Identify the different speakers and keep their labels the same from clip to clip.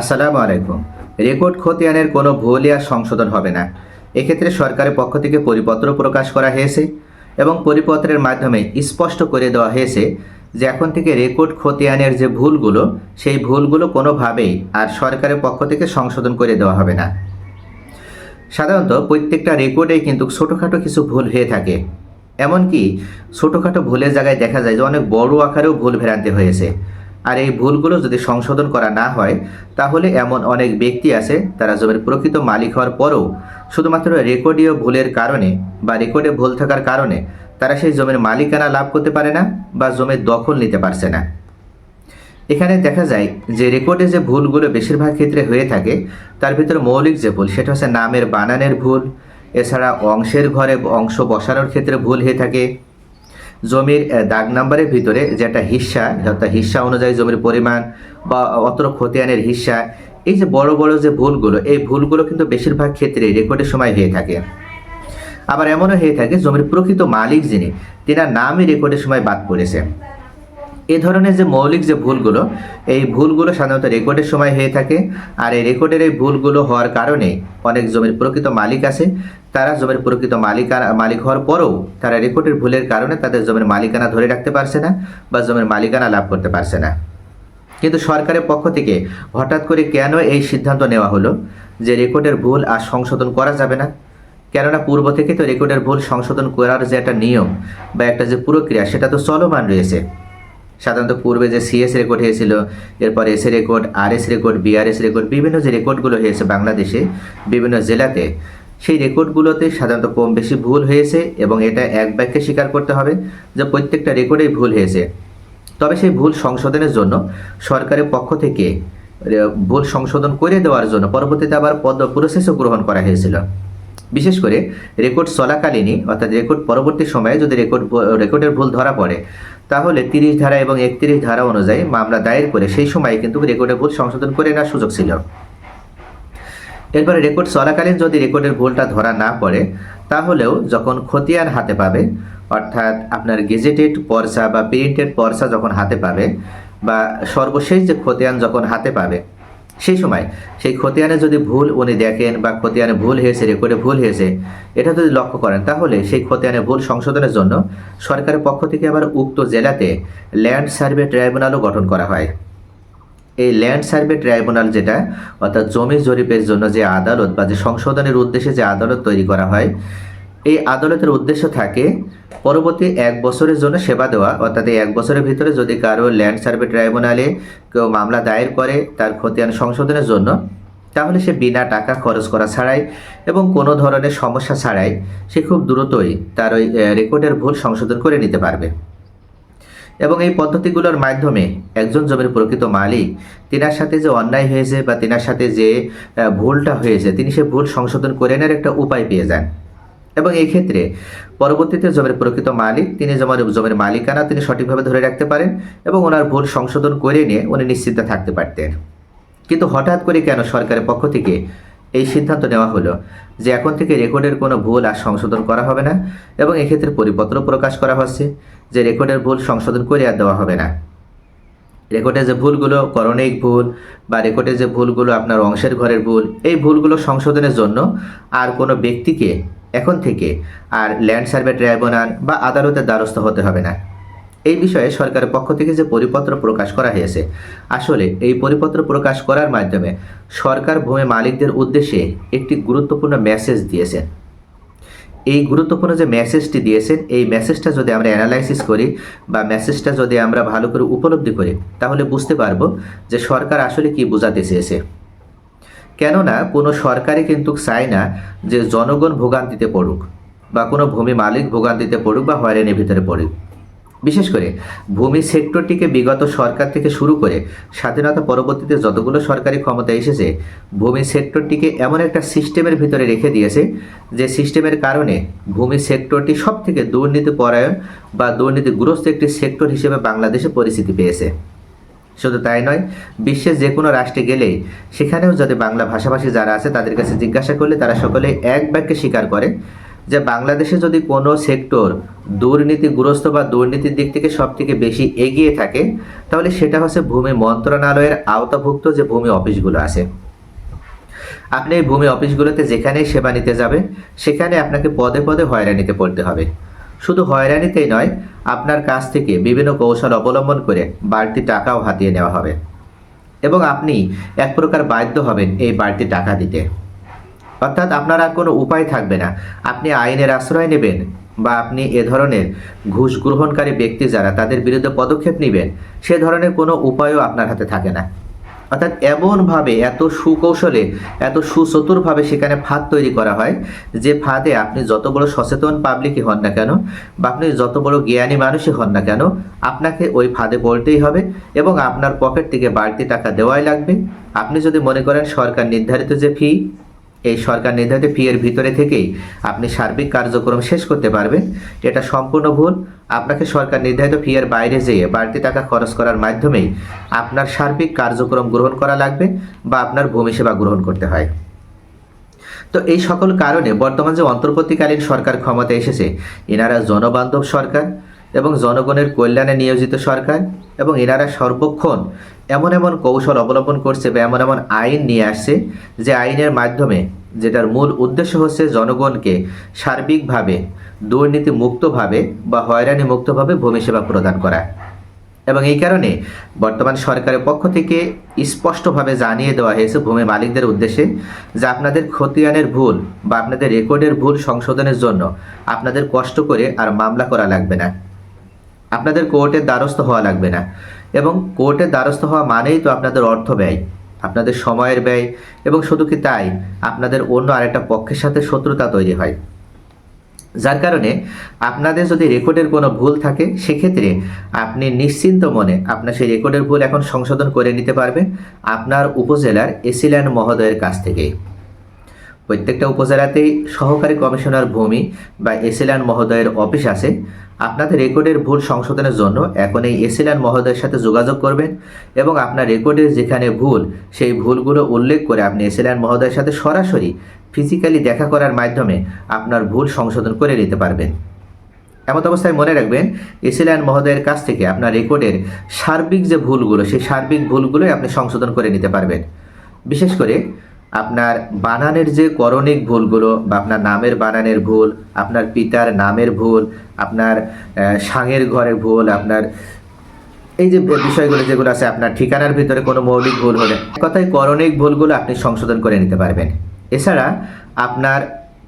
Speaker 1: আসসালামু আলাইকুম। রেকর্ড খতিয়ানের কোনো ভুল আর সংশোধন হবে না। এক্ষেত্রে সরকারের পক্ষ থেকে পরিপত্র প্রকাশ করা হয়েছে এবং পরিপত্রের মাধ্যমে স্পষ্ট করে দেওয়া হয়েছে যে এখন থেকে রেকর্ড খতিয়ানের যে ভুলগুলো, সেই ভুলগুলো কোনোভাবেই আর সরকারের পক্ষ থেকে সংশোধন করে দেওয়া হবে না। সাধারণত প্রত্যেকটা রেকর্ডেই কিন্তু ছোটোখাটো কিছু ভুল হয়ে থাকে। এমনকি ছোটোখাটো ভুলের জায়গায় দেখা যায় যে অনেক বড় আকারেও ভুল ভ্রান্তি হয়েছে। আর এই ভুলগুলো যদি সংশোধন করা না হয়, তাহলে এমন অনেক ব্যক্তি আছে তারা জমির প্রকৃত মালিক হওয়ার পরও শুধুমাত্র রেকর্ডীয় ভুলের কারণে বা রেকর্ডে ভুল থাকার কারণে তারা সেই জমির মালিকানা লাভ করতে পারে না বা জমির দখল নিতে পারছে না। এখানে দেখা যায় যে রেকর্ডে যে ভুলগুলো বেশিরভাগ ক্ষেত্রে হয়ে থাকে, তার ভিতরে মৌলিক যে ভুল, সেটা হচ্ছে নামের বানানের ভুল, এছাড়া অংশের ঘরে অংশ বসানোর ক্ষেত্রে ভুল হয়ে থাকে জমির দাগ নাম্বারের ভিতরে যেটা হিস্সা অর্থাৎ হিস্সা অনুযায়ী জমির পরিমাণ বা অত্র খতিয়ানের হিস্সা এই যে বড় বড় যে ভুলগুলো, এই ভুলগুলো কিন্তু বেশিরভাগ ক্ষেত্রে রেকর্ডের সময় হয়ে থাকে। আবার এমনও হয়ে থাকে, জমির প্রকৃত মালিক যিনি, তিনার নামই রেকর্ডের সময় বাদ পড়েছে। এ ধরনের যে মৌলিক যে ভুলগুলো, এই ভুলগুলো সাধারণত রেকর্ডের সময় হয়ে থাকে। আর এই রেকর্ডের এই ভুলগুলো হওয়ার কারণে অনেক জমির প্রকৃত মালিক আছে। তারা জমির প্রকৃত মালিকানা মালিক হওয়ার পরেও তারা রেকর্ডের ভুলের কারণে তাদের জমির মালিকানা ধরে রাখতে পারছে না বা জমির মালিকানা লাভ করতে পারছে না। কিন্তু সরকারের পক্ষ থেকে হঠাৎ করে কেন এই সিদ্ধান্ত নেওয়া হলো যে রেকর্ডের ভুল আর সংশোধন করা যাবে না? কেননা পূর্ব থেকে তো রেকর্ডের ভুল সংশোধন করার যে একটা নিয়ম বা একটা যে প্রক্রিয়া, সেটা তো চলমান রয়েছে। সাধারণত পূর্বে যে সিএস রেকর্ড হয়েছিল, এরপর S record R S record BRS record বিভিন্ন যে রেকর্ডগুলো হয়েছে বাংলাদেশে, বিভিন্ন জেলাতে, সেই রেকর্ডগুলোতে সাধারণত কম বেশি ভুল হয়েছে এবং এটা এক বাক্যে স্বীকার করতে হবে যে প্রত্যেকটা রেকর্ডেই ভুল হয়েছে। তবে সেই ভুল সংশোধনের জন্য সরকারের পক্ষ থেকে ভুল সংশোধন করে দেওয়ার জন্য পরবর্তীতে আবার পদ প্রসেসও গ্রহণ করা হয়েছিল। বিশেষ করে রেকর্ড চলাকালীনই, অর্থাৎ রেকর্ড পরবর্তী সময়ে যদি রেকর্ড রেকর্ডের ভুল ধরা পড়ে তাহলে তিরিশ ধারা এবং একত্রিশ ধারা অনুযায়ী মামলা দায়ের করে সেই সময় কিন্তু রেকর্ডের ভুল সংশোধন করে নেওয়ার সুযোগ ছিল। এরপরে রেকর্ড চলাকালীন যদি রেকর্ডের ভুলটা ধরা না পড়ে, তাহলেও যখন খতিয়ান হাতে পাবে, অর্থাৎ আপনার গেজেটেড পর্সা বা প্রিন্টেড পর্সা যখন হাতে পাবে, বা সর্বশেষ যে খতিয়ান যখন হাতে পাবে সেই সময় সেই খতিয়ানে যদি ভুল উনি দেখেন বা খতিয়ানে ভুল হয়েছে রেকর্ডে ভুল হয়েছে, এটা যদি লক্ষ্য করেন, তাহলে সেই খতিয়ানে ভুল সংশোধনের জন্য সরকারের পক্ষ থেকে আবার উক্ত জেলাতে ল্যান্ড সার্ভে ট্রাইব্যুনালও গঠন করা হয়। এই ল্যান্ড সার্ভে ট্রাইব্যুনাল যেটা, অর্থাৎ জমি জরিপের জন্য যে আদালত বা যে সংশোধনের উদ্দেশ্যে যে আদালত তৈরি করা হয় এই আদালতের উদ্দেশ্য থাকে পরবর্তী এক বছরের জন্য সেবা দেওয়া। অর্থাৎ এই এক বছরের ভিতরে যদি কারও ল্যান্ড সার্ভে ট্রাইব্যুনালে কেউ মামলা দায়ের করে তার খতিয়ান সংশোধনের জন্য, তাহলে সে বিনা টাকা খরচ করা ছাড়াই এবং কোনো ধরনের সমস্যা ছাড়াই সে খুব দ্রুতই তার ওই রেকর্ডের ভুল সংশোধন করে নিতে পারবে। এবং এই পদ্ধতিগুলোর মাধ্যমে একজন জমির প্রকৃত মালিক, তিনার সাথে যে অন্যায় হয়েছে বা তিনার সাথে যে ভুলটা হয়েছে, তিনি সে ভুল সংশোধন করে নেওয়ার একটা উপায় পেয়ে যান। এবং এই ক্ষেত্রে পরবর্তীতে জমির প্রকৃত মালিক, তিনি জমির জমির মালিকানা তিনি সঠিকভাবে ধরে রাখতে পারেন এবং ওনার ভুল সংশোধন করে নিয়ে উনি নিশ্চিন্ত থাকতে পারতেন। কিন্তু হঠাৎ করে কেন সরকারের পক্ষ থেকে এই সিদ্ধান্ত নেওয়া হলো যে এখন থেকে রেকর্ডের কোনো ভুল আর সংশোধন করা হবে না এবং এক্ষেত্রে পরিপত্র প্রকাশ করা হচ্ছে যে রেকর্ডের ভুল সংশোধন করে আর দেওয়া হবে না। রেকর্ডের যে ভুলগুলো করণিক ভুল বা রেকর্ডের যে ভুলগুলো আপনার অংশের ঘরের ভুল, এই ভুলগুলো সংশোধনের জন্য আর কোনো ব্যক্তিকে এখন থেকে আর ল্যান্ড সার্ভে ট্রাইব্যুনাল বা আদালতের দ্বারস্থ হতে হবে না। এই বিষয়ে সরকারের পক্ষ থেকে যে পরিপত্র প্রকাশ করা হয়েছে, আসলে এই পরিপত্র প্রকাশ করার মাধ্যমে সরকার ভূমি মালিকদের উদ্দেশ্যে একটি গুরুত্বপূর্ণ মেসেজ দিয়েছেন এই গুরুত্বপূর্ণ যে মেসেজটি দিয়েছেন, এই মেসেজটা যদি আমরা অ্যানালাইসিস করি বা মেসেজটা যদি আমরা ভালো করে উপলব্ধি করি, তাহলে বুঝতে পারব যে সরকার আসলে কি বোঝাতে চেয়েছে। কেননা কোনো সরকারই কিন্তু চায় না যে জনগণ ভোগান্তিতে পড়ুক বা কোনো ভূমি মালিক ভোগান্তিতে পড়ুক বা হয়রানির ভিতরে পড়ুক। বিশেষ করে ভূমি সেক্টরটিকে বিগত সরকার থেকে শুরু করে স্বাধীনতা পরবর্তীতে যতগুলো সরকারি ক্ষমতা এসেছে, ভূমি সেক্টরটিকে এমন একটা সিস্টেমের ভিতরে রেখে দিয়েছে যে সিস্টেমের কারণে ভূমি সেক্টরটি সব থেকে দুর্নীতি পরায়ণ বা দুর্নীতিগ্রস্ত একটি সেক্টর হিসেবে বাংলাদেশে পরিচিতি পেয়েছে। শুধু তাই নয়, বিশ্বের যে কোনো রাষ্ট্রে গেলে সেখানেও যদি বাংলা ভাষাভাষী যারা আছে তাদের কাছে জিজ্ঞাসা করলে তারা সকলে এক বাক্যে স্বীকার করে যে বাংলাদেশে যদি কোনো সেক্টর দুর্নীতিগ্রস্ত বা দুর্নীতির দিক থেকে সব থেকে বেশি এগিয়ে থাকে, তাহলে সেটা হচ্ছে ভূমি মন্ত্রণালয়ের আওতাভুক্ত যে ভূমি অফিসগুলো আছে। আপনি এই ভূমি অফিসগুলোতে যেখানেই সেবা নিতে যাবেন, সেখানে আপনাকে পদে পদে হয়রানিতে পড়তে হবে। শুধু হয়রানিতেই নয়, আপনার কাছ থেকে বিভিন্ন কৌশল অবলম্বন করে বাড়তি টাকাও হাতিয়ে নেওয়া হবে। এবং আপনি এক প্রকার বাধ্য হবেন এই বাড়তি টাকা দিতে। অর্থাৎ আপনার আর কোনো উপায় থাকবে না। আপনি আইনের আশ্রয় নেবেন বা আপনি এ ধরনের ঘুষ গ্রহণকারী ব্যক্তি যারা তাদের বিরুদ্ধে পদক্ষেপ নেবেন, সে ধরনের কোনো উপায়ও আপনার হাতে থাকে না। অর্থাৎ এমনভাবে এত সুকৌশলে, এত সুচতুরভাবে সেখানে ফাঁদ তৈরি করা হয় যে ফাঁদে আপনি যত বড় সচেতন পাবলিকই হন না কেন বা আপনি যত বড় জ্ঞানী মানুষই হন না কেন, আপনাকে ওই ফাঁদে পড়তেই হবে এবং আপনার পকেট থেকে বাড়তি টাকা দেওয়াই লাগবে। আপনি যদি মনে করেন সরকার নির্ধারিত যে ফি এই সরকার নির্ধারিত ফি এর ভিতরে থেকেই আপনি সার্বিক কার্যক্রম শেষ করতে পারবেন। এটা সম্পূর্ণ ভুল। আপনাকে সরকার নির্ধারিত ফি এর বাইরে যেয়ে বাড়তি টাকা খরচ করার মাধ্যমেই আপনার সার্বিক কার্যক্রম গ্রহণ করা লাগবে বা আপনার ভূমি সেবা গ্রহণ করতে হয়। তো এই সকল কারণে বর্তমান যে অন্তর্বর্তীকালীন সরকার ক্ষমতা এসেছে, এনারা জনবান্ধব সরকার। এবং জনগণের কল্যাণে নিয়োজিত সরকার এবং এনারা সর্বক্ষণ এমন এমন কৌশল অবলম্বন করছে বা এমন এমন আইন নিয়ে আসছে যে আইনের মাধ্যমে যেটার মূল উদ্দেশ্য হচ্ছে জনগণকে সার্বিকভাবে দুর্নীতি মুক্তভাবে বা হয়রানি মুক্তভাবে ভূমি সেবা প্রদান করা। এবং এই কারণে বর্তমান সরকারের পক্ষ থেকে স্পষ্টভাবে জানিয়ে দেওয়া হয়েছে ভূমি মালিকদের উদ্দেশ্যে যে আপনাদের খতিয়ানের ভুল বা আপনাদের রেকর্ডের ভুল সংশোধনের জন্য আপনাদের কষ্ট করে আর মামলা করা লাগবে না। আপনাদের কোর্টের দ্বারস্থ হওয়া লাগবে না। এবং কোর্টের দ্বারস্থ হওয়া মানেই তো আপনাদের অর্থ ব্যয়, আপনাদের সময়ের ব্যয়, এবং শুধু কি তাই, আপনাদের অন্য আরেকটা পক্ষের সাথে শত্রুতা তৈরি হয়। যার কারণে আপনাদের যদি রেকর্ডের কোনো ভুল থাকে, সেক্ষেত্রে আপনি নিশ্চিন্ত মনে আপনার সেই রেকর্ডের ভুল এখন সংশোধন করে নিতে পারবেন আপনার উপজেলার এসিল্যান্ড মহোদয়ের কাছ থেকেই প্রত্যেকটা উপজেলাতেই সহকারী কমিশনার ভূমি বা এসিল্যান্ড মহোদয়ের অফিস আছে। আপনাদের রেকর্ডের ভুল সংশোধনের জন্য এখন এই এসিল্যান্ড মহোদয়ের সাথে যোগাযোগ করবেন এবং আপনার রেকর্ডের যেখানে ভুল, সেই ভুলগুলো উল্লেখ করে আপনি এসিল্যান্ড মহোদয়ের সাথে সরাসরি ফিজিক্যালি দেখা করার মাধ্যমে আপনার ভুল সংশোধন করে নিতে পারবেন। এমত অবস্থায় মনে রাখবেন এসিল্যান্ড মহোদয়ের কাছ থেকে আপনার রেকর্ডের সার্বিক যে ভুলগুলো, সেই সার্বিক ভুলগুলোই আপনি সংশোধন করে নিতে পারবেন। বিশেষ করে আপনার বানানের যে করণিক ভুলগুলো বা আপনার নামের বানানের ভুল, আপনার পিতার নামের ভুল, আপনার সাঙের ঘরের ভুল, আপনার, এই যে বিষয়গুলো যেগুলো আছে, আপনার ঠিকানার ভিতরে কোনো মৌলিক ভুল হলে কথায় করণিক ভুলগুলো আপনি সংশোধন করে নিতে পারবেন। এছাড়া আপনার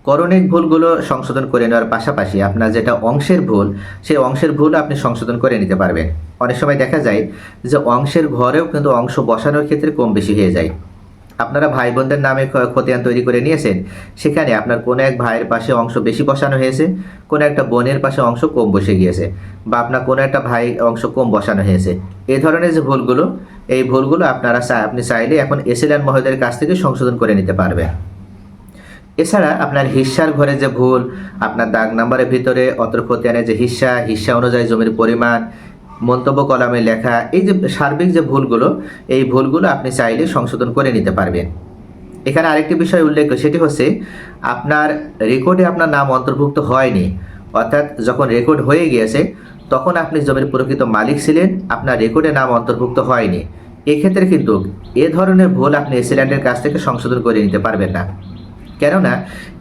Speaker 1: করণিক ভুলগুলো সংশোধন করে নেওয়ার পাশাপাশি আপনার যেটা অংশের ভুল, সেই অংশের ভুল আপনি সংশোধন করে নিতে পারবেন। অনেক সময় দেখা যায় যে অংশের ঘরেও কিন্তু অংশ বসানোর ক্ষেত্রে কম বেশি হয়ে যায়। আপনারা ভাই বোনদের নামে খতিয়ান তৈরি করে নিয়েছেন, সেখানে আপনার কোনো এক ভাইয়ের পাশে অংশ বেশি বসানো হয়েছে, কোনো একটা বোনের পাশে অংশ কম বসে গিয়েছে, বা আপনার কোনো একটা ভাই অংশ কম বসানো হয়েছে। এই ধরনের যে ভুলগুলো, এই ভুলগুলো আপনারা আপনি চাইলে এখন এসিল্যান্ড মহোদয়ের কাছ থেকে সংশোধন করে নিতে পারবেন। এছাড়া আপনার হিস্সার ঘরে যে ভুল, আপনার দাগ নাম্বারের ভিতরে অত্র খতিয়ানের যে হিস্সা হিস্সা অনুযায়ী জমির পরিমাণ মন্তব্য কলামে লেখা এই যে সার্বিক যে ভুলগুলো, এই ভুলগুলো আপনি চাইলে সংশোধন করে নিতে পারবেন। এখানে আরেকটি বিষয় উল্লেখ সেটি হচ্ছে আপনার রেকর্ডে আপনার নাম অন্তর্ভুক্ত হয়নি, অর্থাৎ যখন রেকর্ড হয়ে গিয়েছে, তখন আপনি জমির প্রকৃত মালিক ছিলেন, আপনার রেকর্ডে নাম অন্তর্ভুক্ত হয়নি। এক্ষেত্রে কিন্তু এ ধরনের ভুল আপনি এসিল্যান্ডের কাছ থেকে সংশোধন করে নিতে পারবেন না। কেননা,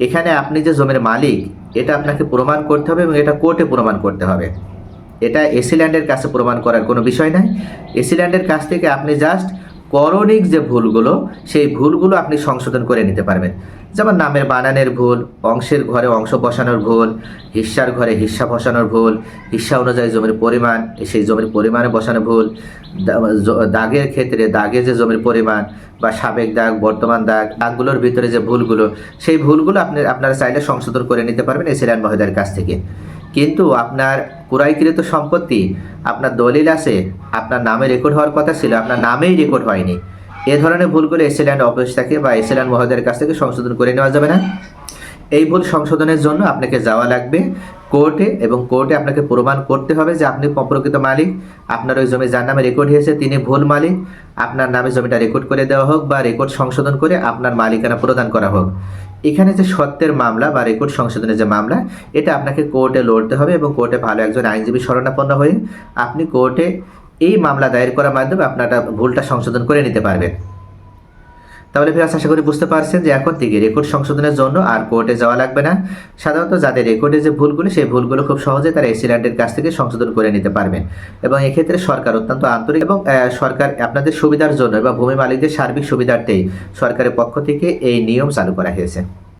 Speaker 1: এখানে আপনি যে জমির মালিক, এটা আপনাকে প্রমাণ করতে হবে এবং এটা কোর্টে প্রমাণ করতে হবে। এটা এসিল্যান্ডের কাছে প্রমাণ করার কোনো বিষয় নাই। এসিল্যান্ডের কাছ থেকে আপনি জাস্ট করণিক যে ভুলগুলো, সেই ভুলগুলো আপনি সংশোধন করে নিতে পারবেন। যেমন নামের বানানের ভুল, অংশের ঘরে অংশ বসানোর ভুল, হিস্সার ঘরে হিস্সা বসানোর ভুল, হিস্সা অনুযায়ী জমির পরিমাণ, সেই জমির পরিমাণে বসানো ভুল দাগের ক্ষেত্রে দাগে যে জমির পরিমাণ বা সাবেক দাগ, বর্তমান দাগ, দাগগুলোর ভিতরে যে ভুলগুলো, সেই ভুলগুলো আপনি আপনারা চাইলে সংশোধন করে নিতে পারবেন এসিল্যান্ড মহোদয়ের কাছ থেকে। কিন্তু আপনার ক্রয়কৃত সম্পত্তি, আপনার দলিল আছে, আপনার নামে রেকর্ড হওয়ার কথা ছিল, আপনার নামেই রেকর্ড হয়নি। এ ধরনের ভুলগুলো এসিল্যান্ড অফিস থেকে বা এসিল্যান্ড মহোদয়ের কাছ থেকে সংশোধন করে নেওয়া যাবে না। এই ভুল সংশোধনের জন্য আপনাকে যাওয়া লাগবে কোর্টে এবং কোর্টে আপনাকে প্রমাণ করতে হবে যে আপনি প্রকৃত মালিক, আপনার ওই জমি যার নামে রেকর্ড হয়েছে তিনি ভুল মালিক, আপনার নামে জমিটা রেকর্ড করে দেওয়া হোক বা রেকর্ড সংশোধন করে আপনার মালিকানা প্রদান করা হোক। এখানে যে সত্যের মামলা বা রেকর্ড সংশোধনের যে মামলা, এটা আপনাকে কোর্টে লড়তে হবে এবং কোর্টে ভালো একজন আইনজীবী শরণাপন্ন হয়ে আপনি কোর্টে এই মামলা দায়ের করার মাধ্যমে আপনারা ভুলটা সংশোধন করে নিতে পারবেন। তাহলে ফিরাজ, আশা করি বুঝতে পারছেন যে এখন থেকে রেকর্ড সংশোধনের জন্য আর কোর্টে যাওয়া লাগবে না। সাধারণত যাদের রেকর্ডে যে ভুলগুলো, সেই ভুলগুলো খুব সহজে তারা এসিল্যান্ডের কাছ থেকে সংশোধন করে নিতে পারবেন। এবং এক্ষেত্রে সরকার অত্যন্ত আন্তরিক এবং সরকার আপনাদের সুবিধার জন্য এবং ভূমি মালিকদের সার্বিক সুবিধার্থেই সরকারের পক্ষ থেকে এই নিয়ম চালু করা হয়েছে।